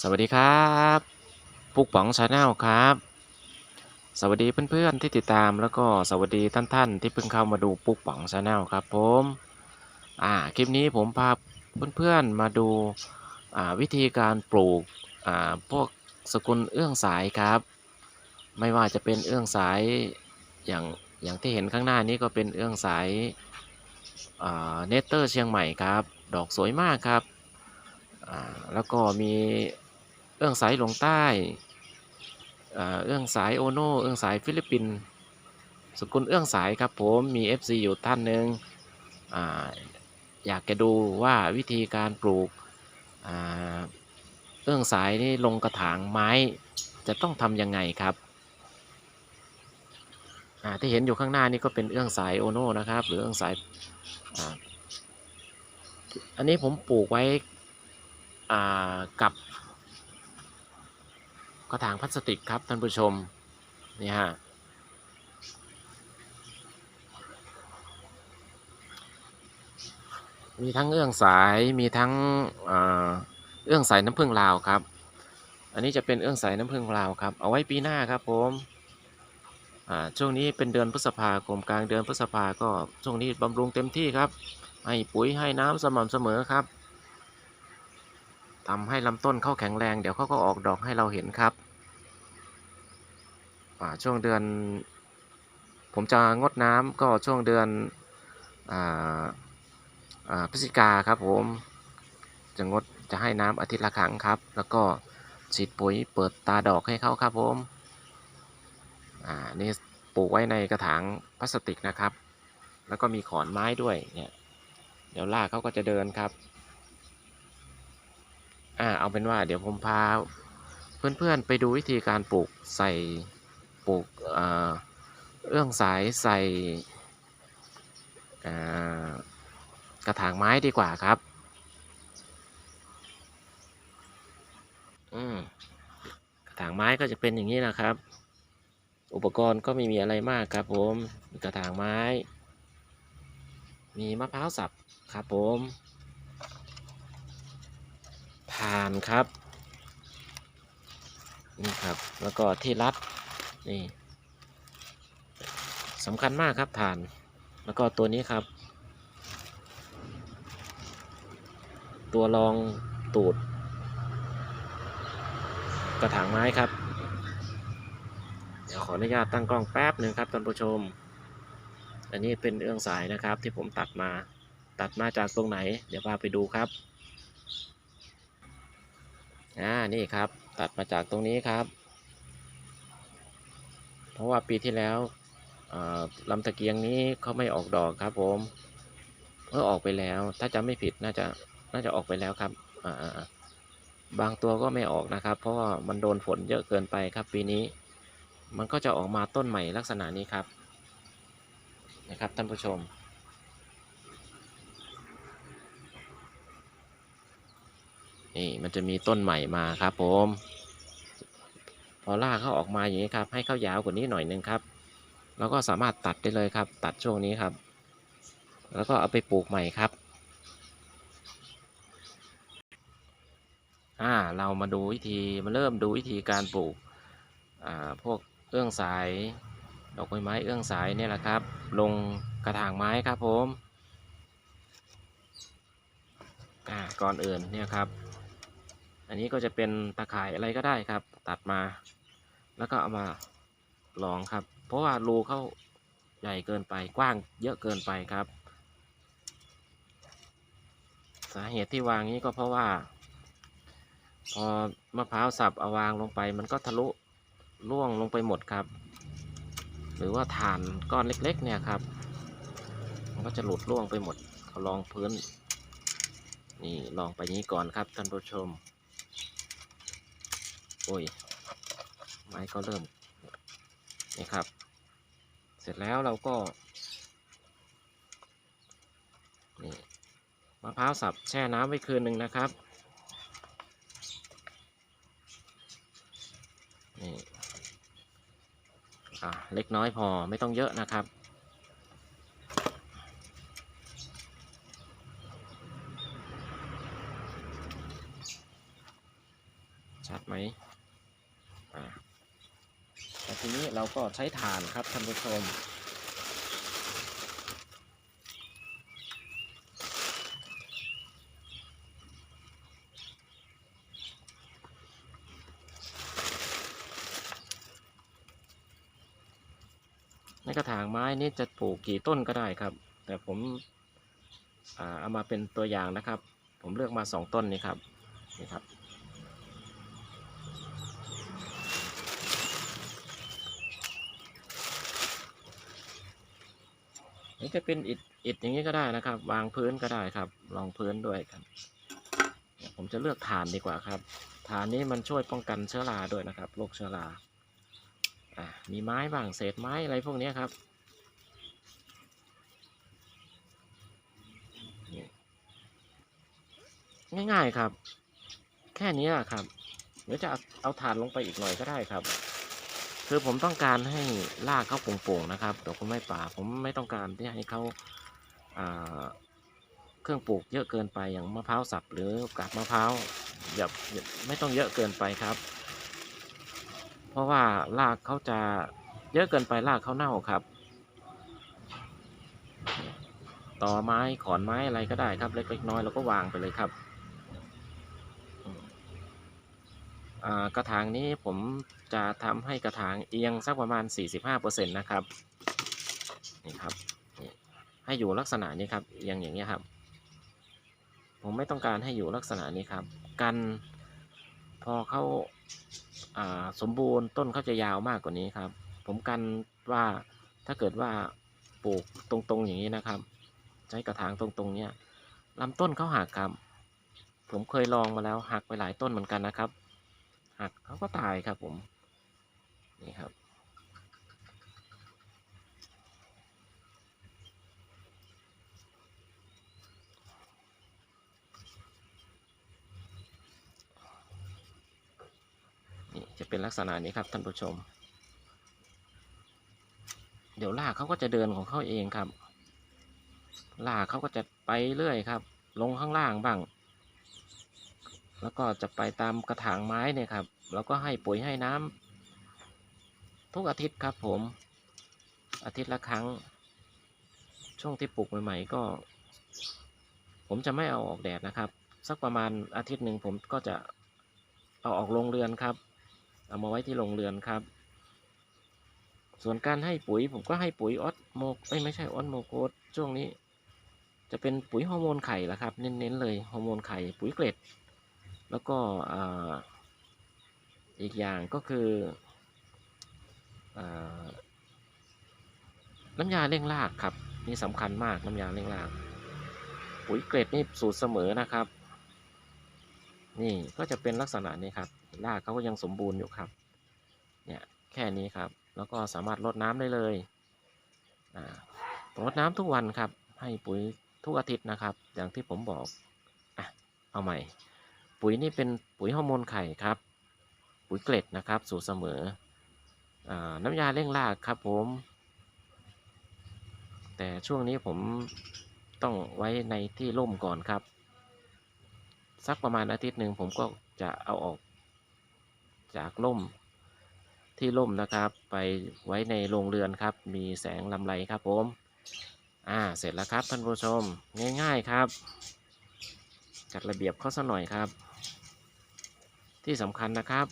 สวัสดีครับปุกป๋องชาแนลครับ สวัสดีเพื่อนๆที่ติดตามแล้วก็สวัสดีท่านๆที่เพิ่งเข้ามาดูปุกป๋องชาแนลครับผมอ่าคลิปนี้ผมพาเพื่อนๆมาดูอ่าวิธีการปลูกอ่าพวกสกุลเอื้องสายครับ ไม่ว่าจะเป็นเอื้องสายอย่างอย่างที่เห็นข้างหน้านี้ก็เป็นเอื้องสายเนเตอร์เชียงใหม่ครับ ดอกสวยมากครับอ่าแล้วก็มี เอื้องสายหลงใต้เอื้องสายโอโนเอื้องสายฟิลิปปินส์สกุลเอื้องสายครับผมมี FC อยู่ท่านหนึ่งออยากจะดูว่าวิธีการปลูกเอื้องสายนี่ลงกระถางไม้จะต้องทำยังไงครับที่เห็นอยู่ข้างหน้านี่ก็เป็นเอื้องสายโอโนนะครับ หรือเอื้องสายออันนี้ผมปลูกไว้กับ ระถางพลาสติกครับท่านผู้ชมนี่ฮะมีทั้งเอื้องสายมีทั้งเอื้องสายน้ำผึ้งลาวครับ อันนี้จะเป็นเอื้องสายน้ำผึ้งลาวครับ เอาไว้ปีหน้าครับผมช่วงนี้เป็นเดือนพฤษภาคมกลางเดือนพฤษภาก็ช่วงนี้บำรุงเต็มที่ครับ ให้ปุ๋ยให้น้ำสม่ำเสมอครับทำให้ลำต้นเข้าแข็งแรง เดี๋ยวเขาก็ออกดอกให้เราเห็นครับ ช่วงเดือน ผมจะงดน้ำก็ช่วงเดือนอาพฤศจิกาครับผมจะงดจะให้น้ำอาทิตย์ละครั้งครับ แล้วก็ฉีดปุ๋ยเปิดตาดอกให้เขาครับผมอ่านี่ปลูกไว้ในกระถางพลาสติกนะครับ แล้วก็มีขอนไม้ด้วยเนี่ยเดี๋ยวลากเขาก็จะเดินครับอ่าเอาเป็นว่าเดี๋ยวผมพาเพื่อนๆไปดูวิธีการปลูกใส่ ปลูกเอื้องสายใส่กระถางไม้ดีกว่าครับ อืมกระถางไม้ก็จะเป็นอย่างนี้นะครับ อุปกรณ์ก็ไม่มีอะไรมากครับผมกระถางไม้ มีมะพร้าวสับครับผมถ่านครับ นี่ครับ แล้วก็ที่รัด นี่สำคัญมากครับถ่าน แล้วก็ตัวนี้ครับ ตัวรองตูด กระถางไม้ครับ เดี๋ยวขออนุญาตตั้งกล้องแป๊บหนึ่งครับท่านผู้ชม อันนี้เป็นเอื้องสายนะครับที่ผมตัดมา ตัดมาจากตรงไหน เดี๋ยวพาไปดูครับ อ่า นี่ครับ ตัดมาจากตรงนี้ครับ เพราะว่าปีที่แล้วลำตะเกียงนี้เขาไม่ออกดอกครับผมเมื่อออกไปแล้ว ถ้าจำไม่ผิดน่าจะน่าจะออกไปแล้วครับบางตัวก็ไม่ออกนะครับ เพราะว่ามันโดนฝนเยอะเกินไปครับ ปีนี้ มันก็จะออกมาต้นใหม่ลักษณะนี้ครับ นะครับท่านผู้ชม นี่มันจะมีต้นใหม่มาครับผม พอลากเขาออกมาอย่างนี้ครับ ให้เขายาวกว่านี้หน่อยนึงครับเราก็สามารถตัดได้เลยครับ ตัดช่วงนี้ครับ แล้วก็เอาไปปลูกใหม่ครับ อ่า เรามาดูวิธีมาเริ่มดูวิธีการปลูก อ่า พวกเอื้องสาย ดอกไม้เอื้องสายเนี่ยแหละครับ ลงกระถางไม้ครับผม อ่า ก่อนอื่นเนี่ยครับ อันนี้ก็จะเป็นตะข่ายอะไรก็ได้ครับ ตัดมา แล้วก็เอามาลองครับ เพราะว่ารูเขาใหญ่เกินไปกว้างเยอะเกินไปครับ สาเหตุที่วางนี้ก็เพราะว่า พอมะพร้าวสับเอาวางลงไป มันก็ทะลุล่วงลงไปหมดครับ หรือว่าฐานก้อนเล็กๆเนี่ยครับ มันก็จะหลุดล่วงไปหมดเขาลองพื้นนี่ลองไปนี้ก่อนครับท่านผู้ชม โอ้ย ไม้ก็เริ่มนี่ครับ เสร็จแล้วเราก็นี่มะพร้าวสับแช่น้ำไว้คืนหนึ่งนะครับนี่อะเล็กน้อยพอไม่ต้องเยอะนะครับชัดไหม แต่ทีนี้เราก็ใช้ถ่านครับท่านผู้ชม ในกระถางไม้นี่จะปลูกกี่ต้นก็ได้ครับ แต่ผมเอามาเป็นตัวอย่างนะครับ ผมเลือกมาสองต้นนี้ครับนี่ครับ นี่จะเป็นอิฐอิฐอย่างนี้ก็ได้นะครับ วางพื้นก็ได้ครับรองพื้นด้วยครับ ผมจะเลือกฐานดีกว่าครับ ฐานนี้มันช่วยป้องกันเชื้อราด้วยนะครับโรคเชื้อราอะมีไม้บ้างเศษไม้อะไรพวกนี้ครับง่ายๆครับ แค่นี้ครับเดี๋ยวจะเอาเอาถ่านลงไปอีกหน่อยก็ได้ครับ คือผมต้องการให้รากเขาโป่งๆนะครับดอกกุไม้ป่าผมไม่ต้องการที่ให้เขาเครื่องปลูกเยอะเกินไปอย่างมะพร้าวสับหรือกาบมะพร้าวอย่าไม่ต้องเยอะเกินไปครับ เพราะว่ารากเขาจะเยอะเกินไปรากเขาเน่าครับ ต่อไม้ขอนไม้อะไรก็ได้ครับ เล็กๆน้อยเราก็วางไปเลยครับ กระถางนี้ผมจะทำให้กระถางเอียงสักประมาณ 45%นะครับนี่ครับให้อยู่ลักษณะนี้ครับเอียงอย่างนี้ครับ ผมไม่ต้องการให้อยู่ลักษณะนี้ครับ กันพอเขาาสมบูรณ์ต้นเขาจะยาวมากกว่านี้ครับ ผมกันว่าถ้าเกิดว่าปลูกตรงๆอย่างนี้นะครับ ใช้กระถางตรงๆเนี้ยลำต้นเขาหักครับ ผมเคยลองมาแล้วหักไปหลายต้นเหมือนกันนะครับ หักเขาก็ตายครับผม นี่ครับ นี่จะเป็นลักษณะนี้ครับท่านผู้ชม เดี๋ยวลากเขาก็จะเดินของเขาเองครับลากเขาก็จะไปเรื่อยครับ ลงข้างล่างบ้าง แล้วก็จะไปตามกระถางไม้เนี่ยครับ แล้วก็ให้ปุ๋ยให้น้ำทุกอาทิตย์ครับผม อาทิตย์ละครั้ง ช่วงที่ปลูกใหม่ๆก็ ผมจะไม่เอาออกแดดนะครับ สักประมาณอาทิตย์หนึ่งผมก็จะเอาออกโรงเรือนครับ เอามาไว้ที่โรงเรือนครับ ส่วนการให้ปุ๋ยผมก็ให้ปุ๋ยออสโมกไม่ใช่ออสโมโกสช่วงนี้ จะเป็นปุ๋ยฮอร์โมนไข่ละครับ เน้นๆเลยฮอร์โมนไข่ปุ๋ยเกล็ด แล้วก็อ,อีกอย่างก็คือน้ำยาเร่งรากครับนี่สำคัญมากน้ำยาเร่งรากปุ๋ยเกล็ดนี่สูตรเสมอนะครับ นี่ก็จะเป็นลักษณะนี้ครับรากเขาก็ยังสมบูรณ์อยู่ครับเนี่ยแค่นี้ครับ แล้วก็สามารถรดน้ำได้เลยอ่ารดน้ำทุกวันครับ ให้ปุ๋ยทุกอาทิตย์นะครับ อย่างที่ผมบอกอะเอาใหม่ ปุ๋ยนี่เป็นปุ๋ยฮอร์โมนไข่ครับ ปุ๋ยเกล็ดนะครับ สูตรเสมออน้ำยาเร่งรากครับผม แต่ช่วงนี้ผมต้องไว้ในที่ร่มก่อนครับ สักประมาณอาทิตย์หนึ่งผมก็จะเอาออกจากร่มที่ร่มนะครับ ไปไว้ในโรงเรือนครับ มีแสงลำไรครับผม อ่า เสร็จแล้วครับท่านผู้ชม ง่าย ๆ ครับ จัดระเบียบเขาสักหน่อยครับ ที่สำคัญนะครับ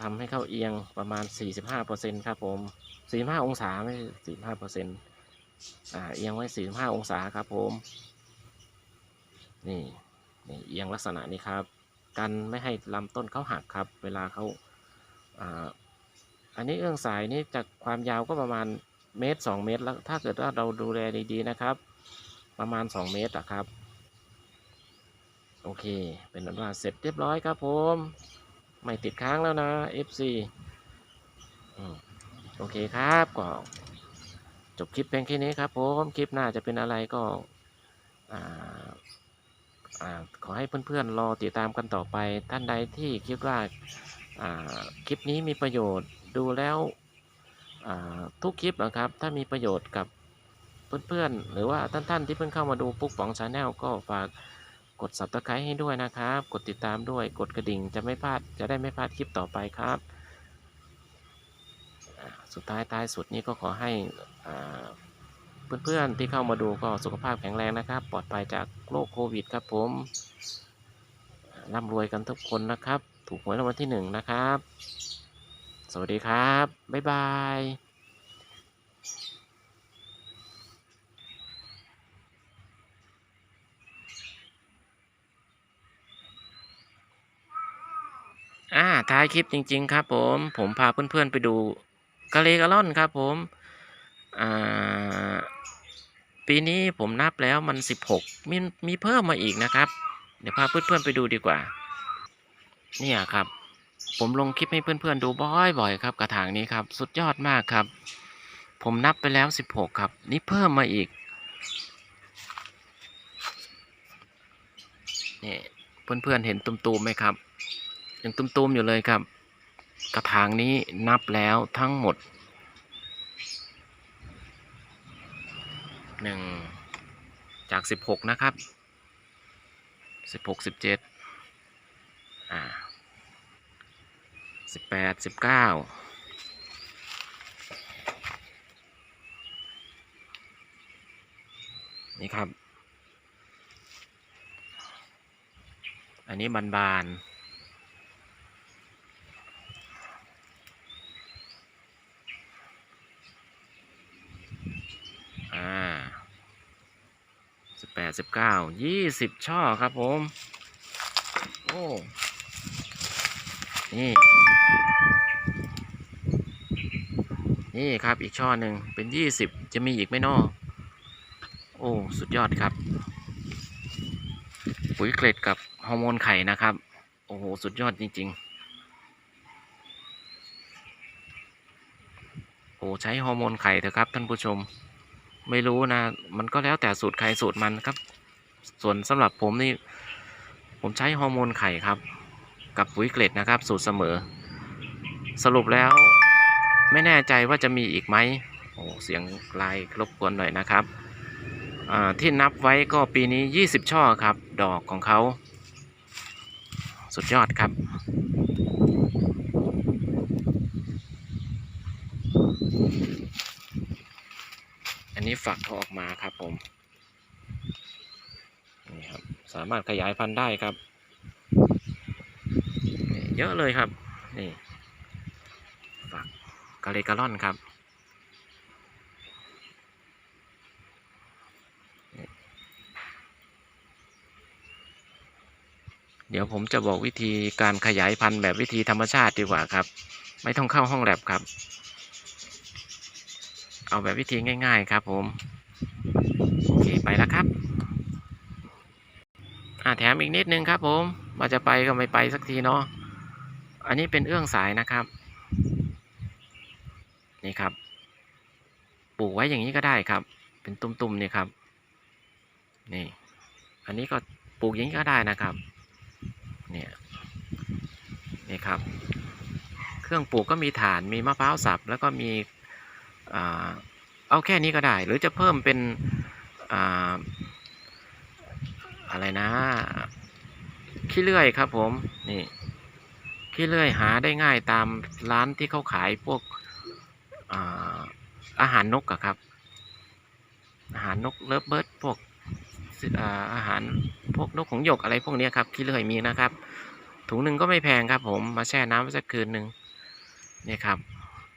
ทำให้เข้าเอียงประมาณ 45%ครับผม 45 องศาไม่ใช่45%อ่าเอียงไว้ 45 องศาครับผม นี่นี่เอียงลักษณะนี้ครับ กันไม่ให้ลำต้นเขาหักครับ เวลาเขาอ่าอันนี้เอื้องสายนี่จากความยาวก็ประมาณเมตรสองเมตรแล้วถ้าเกิดว่าเราดูแลดีๆนะครับ ประมาณ 2 เมตรอะครับ โอเค เป็นอันว่าเสร็จเรียบร้อยครับผม ไม่ติดค้างแล้วนะ FC อโอเคครับก็จบคลิปเพียงแค่นี้ครับผมคลิปหน้าจะเป็นอะไรก็ขอให้เพื่อนๆรอติดตามกันต่อไป ท่านใดที่คิดว่าคลิปนี้มีประโยชน์ดูแล้วทุกคลิปนะครับ ถ้ามีประโยชน์กับเพื่อนๆ หรือว่าท่านๆที่เพิ่งเข้ามาดูปุ๊กป๋องชาแนลก็ฝาก ด subscribe ให้ด้วยนะครับ กดติดตามด้วย กดกระดิ่งจะไม่พลาด จะได้ไม่พลาดคลิปต่อไปครับ สุดท้ายท้ายสุดนี้ก็ขอให้อ่าเพื่อนๆที่เข้ามาดูก็สุขภาพแข็งแรงนะครับ ปลอดภัยจากโรคโควิดครับผมร่ำรวยกันทุกคนนะครับ ถูกหวยรางวัลที่หนึ่งนะครับ สวัสดีครับ บ๊ายบาย อ่าท้ายคลิปจริง ๆ ครับผม ผมพาเพื่อนๆไปดูกะเลกะล่อนครับผมอ่าปีนี้ผมนับแล้วมันสิบหกมีมีเพิ่มมาอีกนะครับ เดี๋ยวพาเพื่อนๆไปดูดีกว่า เนี่ยครับ ผมลงคลิปให้เพื่อนๆดูบ่อยๆครับกระถางนี้ครับ สุดยอดมากครับ ผมนับไปแล้วสิบหกครับ นี่เพิ่มมาอีกนี่เพื่อนๆเห็นตุ้มๆไหมครับ ยังตุ้มๆอยู่เลยครับ กระถางนี้นับแล้วทั้งหมดหนึ่งจากสิบหกนะครับสิบหกสิบเจ็ดอ่าสิบแปดสิบเก้านี่ครับ อันนี้บานบาน อ่าสิบแปดสิบเก้ายี่สิบช่อครับผม โอ้ นี่ นี่ครับอีกช่อหนึ่งเป็นยี่สิบจะมีอีกไหมนอโอ้ สุดยอดครับ ปุ๋ยเกล็ดกับฮอร์โมนไข่นะครับ โอ้โห สุดยอดจริง ๆโอ้ใช้ฮอร์โมนไข่เถอะครับท่านผู้ชม ไม่รู้นะ มันก็แล้วแต่สูตรใครสูตรมันครับ ส่วนสำหรับผมนี่ ผมใช้ฮอร์โมนไข่ครับ กับปุ๋ยเกล็ดนะครับ สูตรเสมอ สรุปแล้วไม่แน่ใจว่าจะมีอีกไหมโอ้เสียงลายรบกวนหน่อยนะครับอ่าที่นับไว้ก็ปีนี้ 20 ช่อครับ ดอกของเขา สุดยอดครับ นนี้ฝักเขาออกมาครับผมนี่ครับสามารถขยายพันธุ์ได้ครับเยอะเลยครับนี่ฝักกาเลกาลอนครับเดี๋ยวผมจะบอกวิธีการขยายพันธุ์แบบวิธีธรรมชาติดีกว่าครับ ไม่ต้องเข้าห้องแลบครับ เอาแบบวิธีง่าย ๆ ครับ ผมโอเคไปแล้วครับอ่าแถมอีกนิดนึงครับ ผมว่าจะไปก็ไม่ไปสักทีเนาะอันนี้เป็นเอื้องสายนะครับ นี่ครับ ปลูกไว้อย่างนี้ก็ได้ครับ เป็นตุ่มๆนี่ครับ นี่ อันนี้ก็ปลูกอย่างนี้ก็ได้นะครับ เนี่ยนี่ครับ เครื่องปลูกก็มีฐานมีมะพร้าวสับแล้วก็มี เอาแค่นี้ก็ได้ หรือจะเพิ่มเป็นออะไรนะ ขี้เลื่อยครับผมนี่ขี้เลื่อยหาได้ง่ายตามร้านที่เขาขายพวกอาอาหารนกอะครับ อาหารนกเลิฟเบิร์ดพวกอาหารพวกนกของหยกอะไรพวกนี้ครับขี้เลื่อยมีนะครับ ถุงหนึ่งก็ไม่แพงครับผมมาแช่น้ำสักคืนหนึ่งนี่ครับ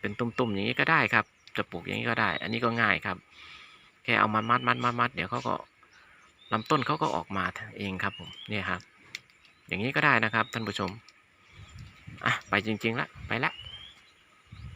เป็นตุ่มๆอย่างนี้ก็ได้ครับ จะปลูกอย่างนี้ก็ได้ อันนี้ก็ง่ายครับ แค่เอามามัดมัดมัดมัดเดี๋ยวเขาก็ลำต้นเขาก็ออกมาเองครับผมเนี่ยครับ อย่างนี้ก็ได้นะครับท่านผู้ชมอะไปจริงๆละไปละ